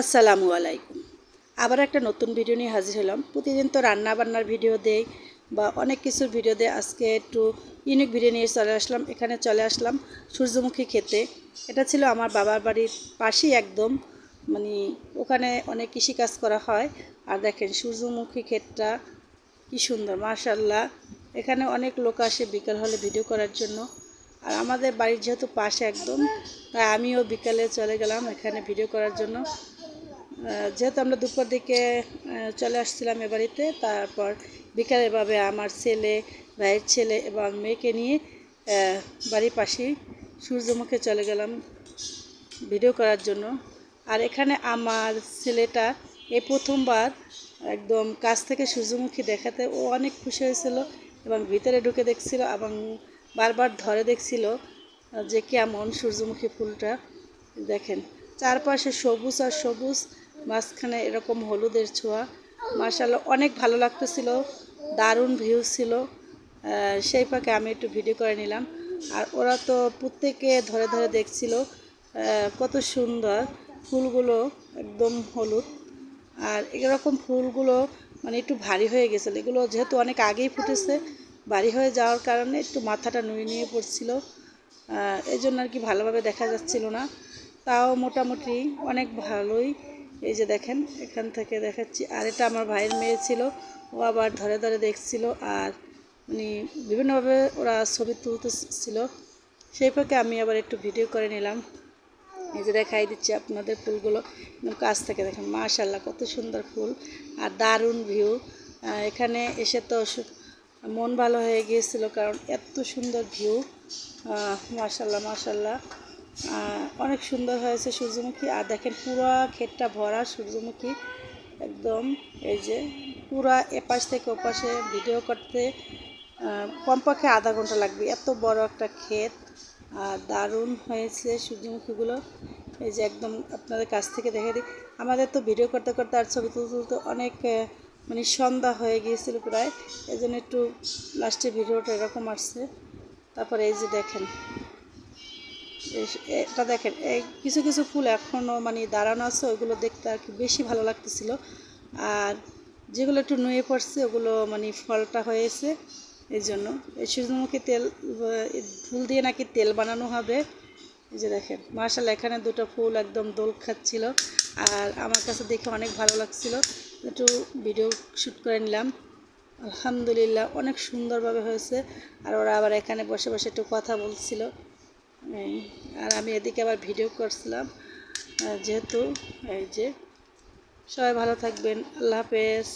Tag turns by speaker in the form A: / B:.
A: আসসালামু আলাইকুম। আবার একটা নতুন ভিডিও নিয়ে হাজির হলাম। প্রতিদিন তো রান্না বান্নার ভিডিও দেই বা অনেক কিছুর ভিডিও দেয় আজকে একটু ইউনিক ভিডিও নিয়ে চলে আসলাম। এখানে চলে আসলাম সূর্যমুখী খেতে এটা ছিল আমার বাবার বাড়ির পাশেই একদম। মানে ওখানে অনেক কৃষিকাজ করা হয়। আর দেখেন সূর্যমুখী ক্ষেতটা কি সুন্দর মাশাল্লাহ এখানে অনেক লোক আসে বিকাল হলে ভিডিও করার জন্য। আর আমাদের বাড়ির যেহেতু পাশে একদম, তাই আমিও বিকালে চলে গেলাম এখানে ভিডিও করার জন্য। যেহেতু আমরা দুপুর দিকে চলে আসছিলাম এ বাড়িতে, তারপর বিকালেভাবে আমার ছেলে, ভাইয়ের ছেলে এবং মেয়েকে নিয়ে বাড়ির পাশেই সূর্যমুখে চলে গেলাম ভিডিও করার জন্য। আর এখানে আমার ছেলেটা এই প্রথমবার একদম কাছ থেকে সূর্যমুখী দেখাতে ও অনেক খুশি হয়েছিল এবং ভিতরে ঢুকে দেখছিল এবং বারবার ধরে দেখছিল যে কেমন সূর্যমুখী ফুলটা। দেখেন, চারপাশে সবুজ আর সবুজ। মাঝখানে এরকম হলুদের ছোঁয়া। মার্শাল্লাহ অনেক ভালো লাগতেছিল, দারুণ ভিউ ছিল। সেই ফাঁকে আমি একটু ভিডিও করে নিলাম। আর ওরা তো প্রত্যেকে ধরে ধরে দেখছিল কত সুন্দর ফুলগুলো, একদম হলুদ। আর এরকম ফুলগুলো মানে একটু ভারী হয়ে গেছিল। এগুলো যেহেতু অনেক আগেই ফুটেছে, ভারী হয়ে যাওয়ার কারণে একটু মাথাটা নুয়ে নিয়ে পড়ছিল। এই জন্য আর কি ভালোভাবে দেখা যাচ্ছিল না। তাও মোটামুটি অনেক ভালোই। এই যে দেখেন, এখান থেকে দেখাচ্ছি। আর এটা আমার ভাইয়ের মেয়ে ছিল, ও আবার ধরে ধরে দেখছিল আর উনি বিভিন্নভাবে ওরা ছবি তুলতেছিল। সেই ফাঁকে আমি আবার একটু ভিডিও করে নিলাম। এই যে দেখাই দিচ্ছি আপনাদের ফুলগুলো। একদম কাছ থেকে দেখেন মাশাল্লাহ কত সুন্দর ফুল আর দারুণ ভিউ। এখানে এসে তো মন ভালো হয়ে গিয়েছিল কারণ এত সুন্দর ভিউ। মাশাল্লাহ মাশাল্লাহ অনেক সুন্দর হয়েছে সূর্যমুখী। আর দেখেন পুরো ক্ষেতটা ভরা সূর্যমুখী। একদম এই যে পুরা এপাশ থেকে ওপাশে ভিডিও করতে কমপক্ষে আধা ঘণ্টা লাগবে। এত বড় একটা ক্ষেত আর দারুণ হয়েছে সূর্যমুখীগুলো। এই যে একদম আপনাদের কাছ থেকে দেখে দিই। আমাদের তো ভিডিও করতে করতে আর ছবি তুলতে তুলতে অনেক মানে সন্ধ্যা হয়ে গিয়েছিল প্রায়। এই জন্য একটু লাস্টে ভিডিওটা এরকম আসছে। তারপরে এই যে দেখেন এটা দেখেন এই কিছু কিছু ফুল এখনও মানে দাঁড়ানো আছে, ওইগুলো দেখতে আর কি বেশি ভালো লাগতেছিল। আর যেগুলো একটু নুয়ে পড়ছে, ওগুলো মানে ফলটা হয়েছে, এই জন্য। এই সূর্যমুখী তেল ফুল দিয়ে নাকি তেল বানানো হবে। এই যে দেখেন, মার্শাল, এখানে দুটো ফুল একদম দোল খাচ্ছিল। আর আমার কাছে দেখে অনেক ভালো লাগছিল। একটু ভিডিও শ্যুট করে নিলাম। আলহামদুলিল্লাহ, অনেক সুন্দরভাবে হয়েছে। আর ওরা আবার এখানে বসে বসে একটু কথা বলছিল। আর আমি এদিকে আবার ভিডিও করছিলাম যেহেতু এই যে সবাই ভালো থাকবেন আল্লাহ হাফেজ।